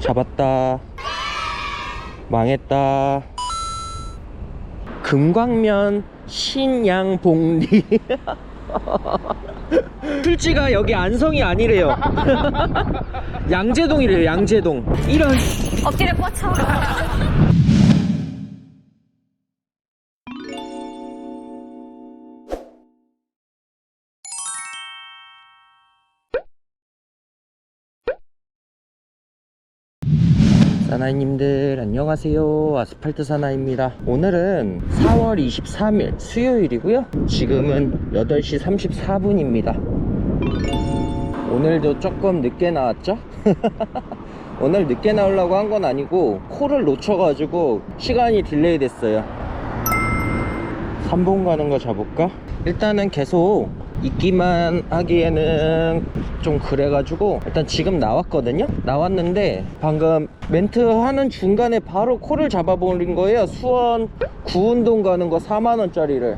잡았다. 망했다. 금광면 신양봉리. 술지가 여기 안성이 아니래요. 양재동이래요 양재동. 이런. 엎드려 뻗쳐. 사나이님들 안녕하세요. 아스팔트 사나이입니다. 오늘은 4월 23일 수요일이고요. 지금은 8시 34분입니다. 오늘도 조금 늦게 나왔죠? 오늘 늦게 나오려고 한 건 아니고 코를 놓쳐가지고 시간이 딜레이 됐어요. 3번 가는 거 잡을까? 일단은 계속 있기만 하기에는 좀 그래가지고 일단 지금 나왔거든요. 나왔는데 방금 멘트 하는 중간에 바로 코를 잡아버린 거예요. 수원 구운동 가는 거 4만원짜리를.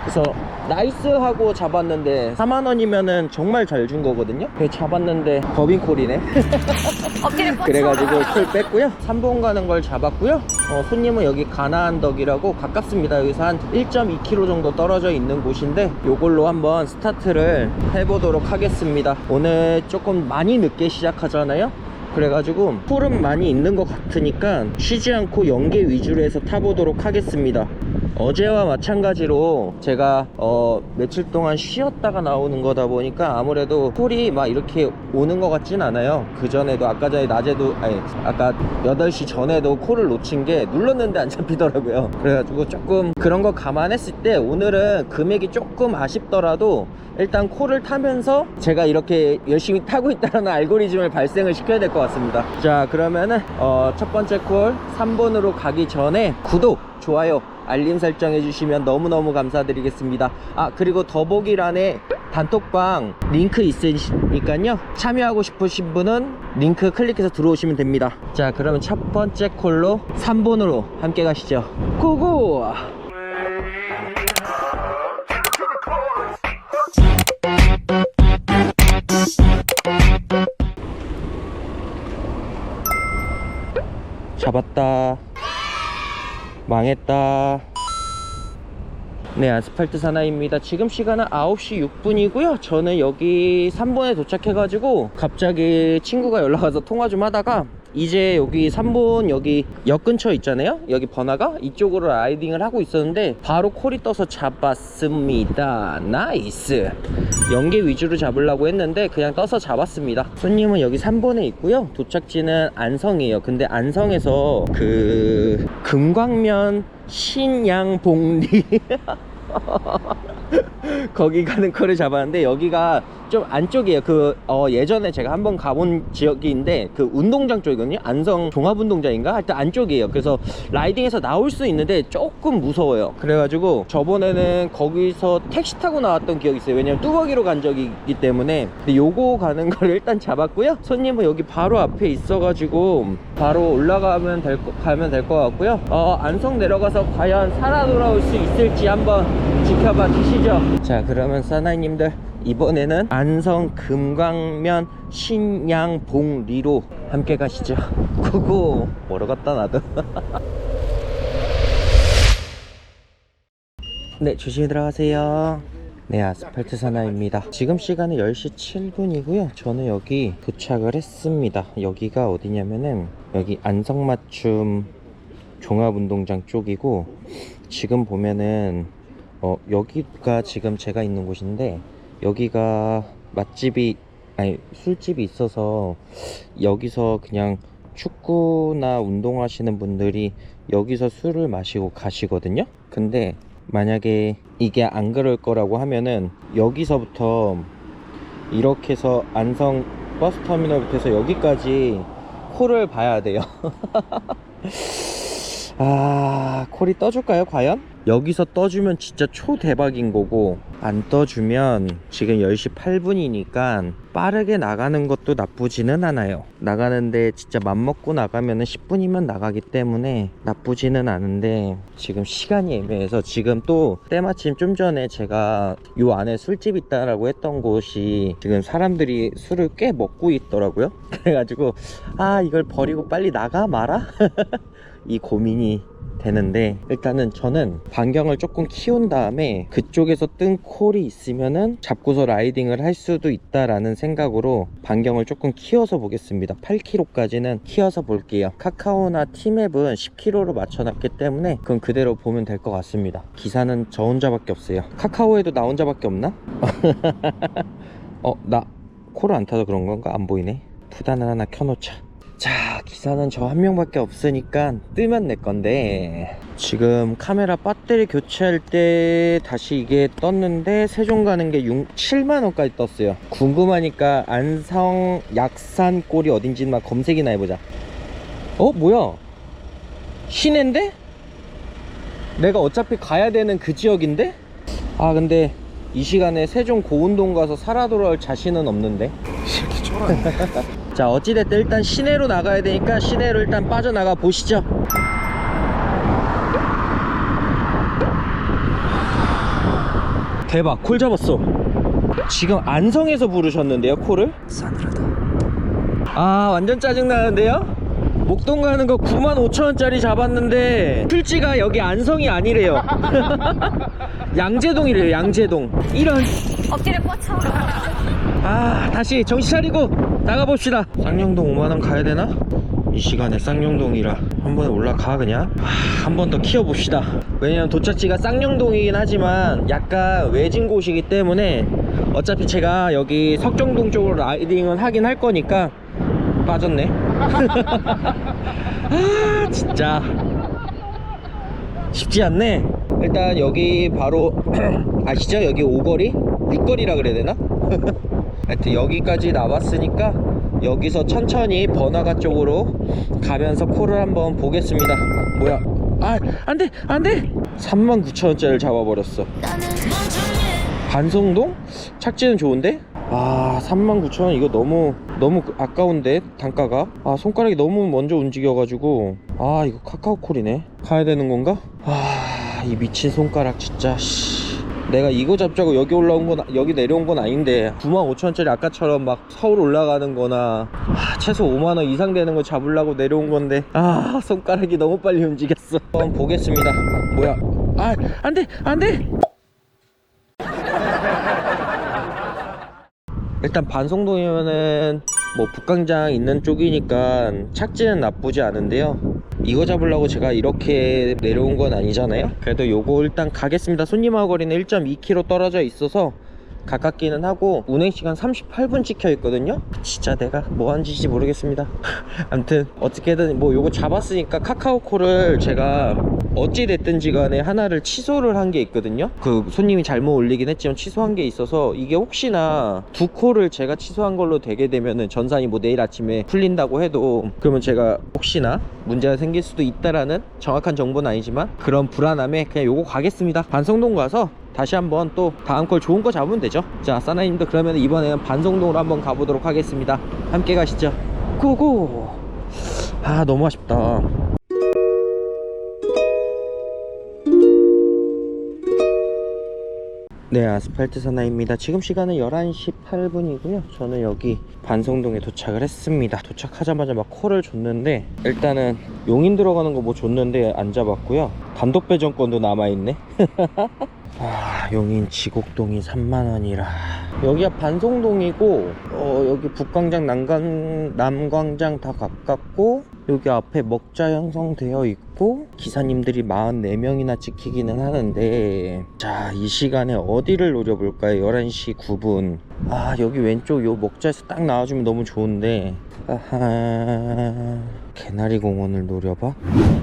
그래서 나이스 하고 잡았는데 4만원이면은 정말 잘 준 거거든요? 그래서 잡았는데 법인콜이네. 엎드려 뻗쳐. 그래가지고 콜 뺐고요. 3번 가는 걸 잡았고요. 어, 손님은 여기 가나안 덕이라고 가깝습니다. 여기서 한 1.2km 정도 떨어져 있는 곳인데 요걸로 한번 스타트를 해보도록 하겠습니다. 오늘 조금 많이 늦게 시작하잖아요? 그래가지고 콜은 많이 있는 것 같으니까 쉬지 않고 연계 위주로 해서 타보도록 하겠습니다 어제와 마찬가지로 제가 어 며칠 동안 쉬었다가 나오는 거다 보니까 아무래도 콜이 막 이렇게 오는 것 같진 않아요. 그 전에도 아까 전에 낮에도 아니 아까 8시 전에도 콜을 놓친 게 눌렀는데 안 잡히더라고요. 그래가지고 조금 그런 거 감안했을 때 오늘은 금액이 조금 아쉽더라도 일단 콜을 타면서 제가 이렇게 열심히 타고 있다는 알고리즘을 발생을 시켜야 될 것 같습니다. 자 그러면은 어, 첫 번째 콜 3번으로 가기 전에 구독 좋아요 알림 설정 해 주시면 너무너무 감사드리겠습니다. 아 그리고 더보기란에 단톡방 링크 있으니까요. 참여하고 싶으신 분은 링크 클릭해서 들어오시면 됩니다. 자 그러면 첫 번째 콜로 3번으로 함께 가시죠. 고고! 잡았다 망했다. 네 아스팔트 사나이입니다. 지금 시간은 9시 6분이고요. 저는 여기 3번에 도착해 가지고 갑자기 친구가 연락 와서 통화 좀 하다가 이제 여기 3번 여기 역 근처 있잖아요? 여기 번화가? 이쪽으로 라이딩을 하고 있었는데 바로 콜이 떠서 잡았습니다. 나이스. 연계 위주로 잡으려고 했는데 그냥 떠서 잡았습니다. 손님은 여기 3번에 있고요. 도착지는 안성이에요. 근데 안성에서 그 금광면 신양봉리 거기 가는 거를 잡았는데 여기가 좀 안쪽이에요. 그 어, 예전에 제가 한번 가본 지역인데 그 운동장 쪽이거든요. 안성 종합운동장인가? 하여튼 안쪽이에요. 그래서 라이딩에서 나올 수 있는데 조금 무서워요. 그래가지고 저번에는 거기서 택시 타고 나왔던 기억이 있어요. 왜냐면 뚜벅이로 간 적이 있기 때문에. 근데 요거 가는 걸 일단 잡았고요. 손님은 여기 바로 앞에 있어가지고 바로 올라가면 될 거, 가면 될 것 같고요. 어, 안성 내려가서 과연 살아 돌아올 수 있을지 한번 지켜봐 주시죠 자 그러면 사나이님들 이번에는 안성 금광면 신양봉리로 함께 가시죠. 고고. 뭐러 갔다 나도? 네 조심히 들어가세요. 네 아스팔트 사나입니다. 지금 시간은 10시 7분이고요. 저는 여기 도착을 했습니다. 여기가 어디냐면은 여기 안성맞춤 종합운동장 쪽이고 지금 보면은 어 여기가 지금 제가 있는 곳인데 여기가 맛집이 아니 술집이 있어서 여기서 그냥 축구나 운동하시는 분들이 여기서 술을 마시고 가시거든요 근데 만약에 이게 안 그럴 거라고 하면은 여기서부터 이렇게 해서 안성 버스터미널부터 해서 여기까지 콜을 봐야 돼요 아 콜이 떠줄까요 과연? 여기서 떠주면 진짜 초대박인 거고 안 떠주면 지금 10시 8분이니까 빠르게 나가는 것도 나쁘지는 않아요. 나가는데 진짜 맘먹고 나가면 10분이면 나가기 때문에 나쁘지는 않은데 지금 시간이 애매해서 지금 또 때마침 좀 전에 제가 요 안에 술집 있다라고 했던 곳이 지금 사람들이 술을 꽤 먹고 있더라고요. 그래가지고 아 이걸 버리고 빨리 나가 마라? 이 고민이 되는데 일단은 저는 반경을 조금 키운 다음에 그쪽에서 뜬 콜이 있으면은 잡고서 라이딩을 할 수도 있다라는 생각으로 반경을 조금 키워서 보겠습니다. 8km까지는 키워서 볼게요. 카카오나 티맵은 10km로 맞춰놨기 때문에 그건 그대로 보면 될 것 같습니다. 기사는 저 혼자밖에 없어요. 카카오에도 나 혼자밖에 없나? 어 나 콜을 안 타서 그런 건가? 안 보이네. 푸단을 하나 켜놓자 자 기사는 저 한 명밖에 없으니까 뜨면 내 건데 지금 카메라 배터리 교체할 때 다시 이게 떴는데 세종 가는 게 6, 7만 원까지 떴어요 궁금하니까 안성 약산 꼴이 어딘지 막 검색이나 해보자 어 뭐야 시내인데? 내가 어차피 가야 되는 그 지역인데? 아 근데 이 시간에 세종 고운동 가서 살아 돌아올 자신은 없는데 이 새끼 쫄았네. 자 어찌됐든 일단 시내로 나가야 되니까 시내로 일단 빠져나가 보시죠. 대박 콜 잡았어. 지금 안성에서 부르셨는데요 콜을? 싸늘하다. 아 완전 짜증나는데요? 목동 가는 거 95,000원짜리 잡았는데 필지가 여기 안성이 아니래요. 양재동이래요 양재동. 이런. 엎드려 뻗쳐. 아 다시 정신 차리고 나가봅시다. 쌍용동 5만원 가야 되나? 이 시간에 쌍용동이라 한 번에 올라가 그냥? 아, 한 번 더 키워봅시다. 왜냐면 도착지가 쌍용동이긴 하지만 약간 외진 곳이기 때문에 어차피 제가 여기 석정동 쪽으로 라이딩은 하긴 할 거니까 빠졌네. 아 진짜. 쉽지 않네. 일단 여기 바로 아시죠? 여기 오거리? 육거리라 그래야 되나? 하여튼 여기까지 나왔으니까 여기서 천천히 번화가 쪽으로 가면서 콜을 한번 보겠습니다 뭐야 아 안돼 안돼 39,000원짜리를 잡아버렸어 반성동? 착지는 좋은데? 아 39,000원 이거 너무 너무 아까운데 단가가 아 손가락이 너무 먼저 움직여가지고 아 이거 카카오콜이네 가야 되는 건가? 아 이 미친 손가락 진짜 씨. 내가 이거 잡자고 여기 올라온 건 여기 내려온 건 아닌데 95,000원짜리 아까처럼 막 서울 올라가는 거나 아, 최소 5만원 이상 되는 거 잡으려고 내려온 건데 아 손가락이 너무 빨리 움직였어. 한번 보겠습니다. 뭐야? 아 안돼 안돼 일단 반송동이면은 뭐 북광장 있는 쪽이니까 착지는 나쁘지 않은데요. 이거 잡으려고 제가 이렇게 내려온 건 아니잖아요. 그래도 요거 일단 가겠습니다. 손님하고 거리는 1.2km 떨어져 있어서 가깝기는 하고 운행 시간 38분 찍혀 있거든요. 진짜 내가 뭐 한 짓인지 모르겠습니다. 아무튼 어떻게든 뭐 요거 잡았으니까 카카오콜을 제가 어찌 됐든지 간에 하나를 취소를 한 게 있거든요. 그 손님이 잘못 올리긴 했지만 취소한 게 있어서 이게 혹시나 두 콜을 제가 취소한 걸로 되게 되면은 전산이 뭐 내일 아침에 풀린다고 해도 그러면 제가 혹시나 문제가 생길 수도 있다라는 정확한 정보는 아니지만 그런 불안함에 그냥 요거 가겠습니다. 반성동 가서 다시 한번 또 다음 걸 좋은 거 잡으면 되죠. 자 사나이님도 그러면 이번에는 반성동으로 한번 가보도록 하겠습니다. 함께 가시죠. 고고! 아 너무 아쉽다. 네 아스팔트 사나입니다. 지금 시간은 11시 8분이고요. 저는 여기 반성동에 도착을 했습니다. 도착하자마자 막 콜을 줬는데 일단은 용인 들어가는 거 뭐 줬는데 안 잡았고요. 단독 배정권도 남아있네 아 용인 지곡동이 3만원이라. 여기가 반송동이고 어 여기 북광장 남광, 남광장 다 가깝고 여기 앞에 먹자 형성되어 있고 기사님들이 44명이나 찍히기는 하는데 자 이 시간에 어디를 노려볼까요? 11시 9분. 아 여기 왼쪽 요 먹자에서 딱 나와주면 너무 좋은데. 아하. 개나리 공원을 노려봐.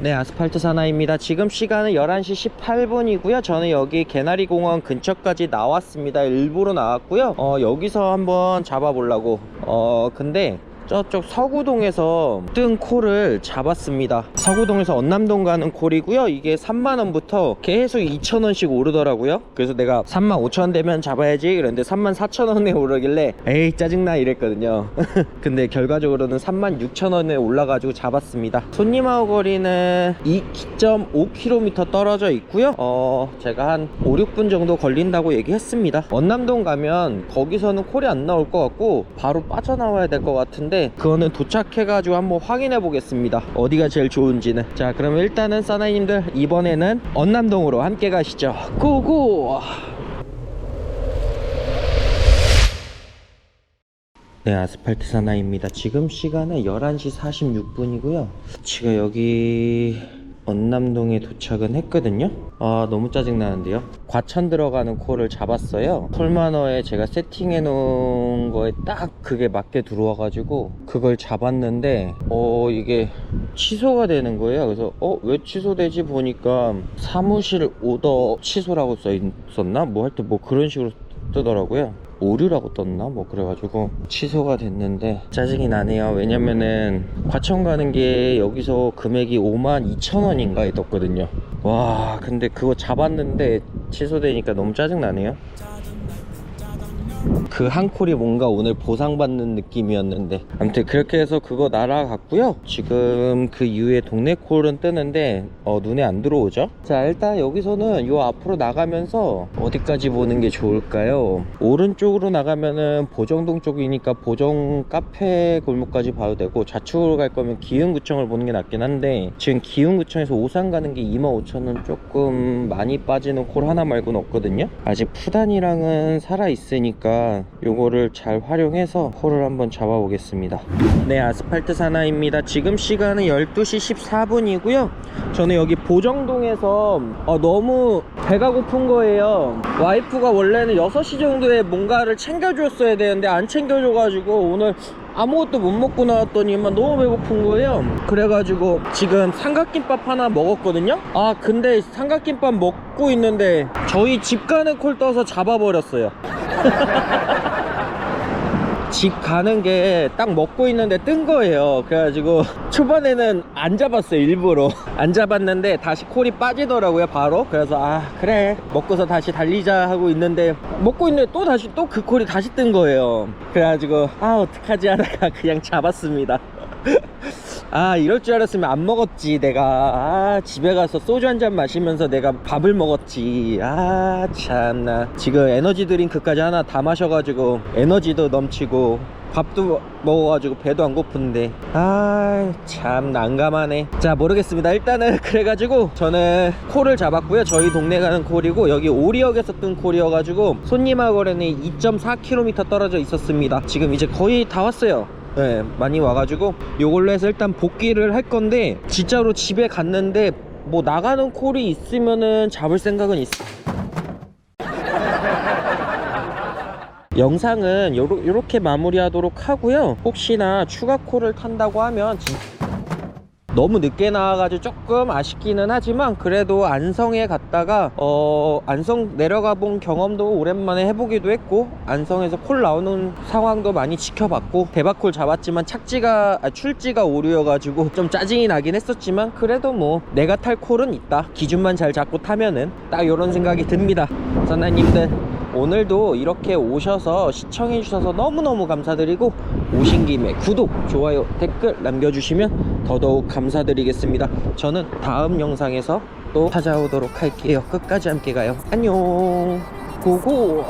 네 아스팔트 사나입니다. 지금 시간은 11시 18분이고요. 저는 여기 개나리 공원 근처까지 나왔습니다. 일부러 나왔고요. 어 여기서 한번 잡아보려고. 어 근데 저쪽 서구동에서 뜬 콜을 잡았습니다. 서구동에서 언남동 가는 콜이고요. 이게 3만원부터 계속 2천원씩 오르더라고요. 그래서 내가 3만 5천원 되면 잡아야지. 그런데 3만 4천원에 오르길래 에이 짜증나 이랬거든요. 근데 결과적으로는 3만 6천원에 올라가지고 잡았습니다. 손님하고 거리는 2.5km 떨어져 있고요. 어, 제가 한 5, 6분 정도 걸린다고 얘기했습니다. 원남동 가면 거기서는 콜이 안 나올 것 같고 바로 빠져나와야 될 것 같은데 그거는 도착해가지고 한번 확인해 보겠습니다. 어디가 제일 좋은지는. 자, 그러면 일단은 사나이님들 이번에는 언남동으로 함께 가시죠. 고고! 네, 아스팔트 사나이입니다. 지금 시간은 11시 46분이고요. 지금 여기 언남동에 도착은 했거든요. 아, 너무 짜증나는데요. 과천 들어가는 콜을 잡았어요. 콜마너에 제가 세팅해 놓은 거에 딱 그게 맞게 들어와 가지고 그걸 잡았는데, 어, 이게 취소가 되는 거예요. 그래서, 어, 왜 취소되지 보니까 사무실 오더 취소라고 써 있었나? 뭐할때뭐 그런 식으로 뜨더라고요. 오류라고 떴나? 뭐 그래가지고 취소가 됐는데 짜증이 나네요. 왜냐면은 과천 가는 게 여기서 금액이 5만 2천 원인가에 떴거든요. 와 근데 그거 잡았는데 취소되니까 너무 짜증 나네요. 그 한 콜이 뭔가 오늘 보상받는 느낌이었는데. 아무튼 그렇게 해서 그거 날아갔고요. 지금 그 이후에 동네 콜은 뜨는데 어, 눈에 안 들어오죠? 자 일단 여기서는 요 앞으로 나가면서 어디까지 보는 게 좋을까요? 오른쪽으로 나가면은 보정동 쪽이니까 보정 카페 골목까지 봐도 되고 좌측으로 갈 거면 기흥구청을 보는 게 낫긴 한데 지금 기흥구청에서 오산 가는 게 25,000원 조금 많이 빠지는 콜 하나 말고는 없거든요? 아직 푸단이랑은 살아있으니까 요거를 잘 활용해서 콜을 한번 잡아 보겠습니다. 네 아스팔트 사나입니다. 지금 시간은 12시 14분이고요. 저는 여기 보정동에서 어, 너무 배가 고픈 거예요. 와이프가 원래는 6시 정도에 뭔가를 챙겨줬어야 되는데 안 챙겨줘 가지고 오늘 아무것도 못 먹고 나왔더니만 너무 배고픈 거예요. 그래가지고 지금 삼각김밥 하나 먹었거든요. 아 근데 삼각김밥 먹고 있는데 저희 집 가는 콜 떠서 잡아버렸어요 집 가는 게 딱 먹고 있는데 뜬 거예요. 그래가지고 초반에는 안 잡았어요, 일부러. 안 잡았는데 다시 콜이 빠지더라고요, 바로. 그래서 아, 그래. 먹고서 다시 달리자 하고 있는데 먹고 있는데 또 다시 또 그 콜이 다시 뜬 거예요. 그래가지고 아, 어떡하지 하다가 그냥 잡았습니다. 아 이럴 줄 알았으면 안 먹었지 내가. 아 집에 가서 소주 한 잔 마시면서 내가 밥을 먹었지. 아 참나. 지금 에너지 드링크까지 하나 다 마셔가지고 에너지도 넘치고 밥도 먹어가지고 배도 안 고픈데. 아 참 난감하네. 자 모르겠습니다. 일단은 그래가지고 저는 콜을 잡았고요. 저희 동네 가는 콜이고 여기 오리역에서 뜬 콜이어가지고 손님하고는 2.4km 떨어져 있었습니다. 지금 이제 거의 다 왔어요 네, 많이 와가지고 요걸로 해서 일단 복귀를 할 건데 진짜로 집에 갔는데 뭐 나가는 콜이 있으면은 잡을 생각은 있어. 영상은 요렇게 마무리하도록 하고요. 혹시나 추가 콜을 탄다고 하면 진- 너무 늦게 나와가지고 조금 아쉽기는 하지만 그래도 안성에 갔다가 어 안성 내려가 본 경험도 오랜만에 해보기도 했고 안성에서 콜 나오는 상황도 많이 지켜봤고 대박콜 잡았지만 착지가 아, 출지가 오류여가지고 좀 짜증이 나긴 했었지만 그래도 뭐 내가 탈 콜은 있다. 기준만 잘 잡고 타면은 딱 이런 생각이 듭니다. 선생님들 오늘도 이렇게 오셔서 시청해 주셔서 너무너무 감사드리고 오신 김에 구독, 좋아요, 댓글 남겨주시면 더더욱 감사드리겠습니다. 저는 다음 영상에서 또 찾아오도록 할게요. 끝까지 함께 가요. 안녕. 고고.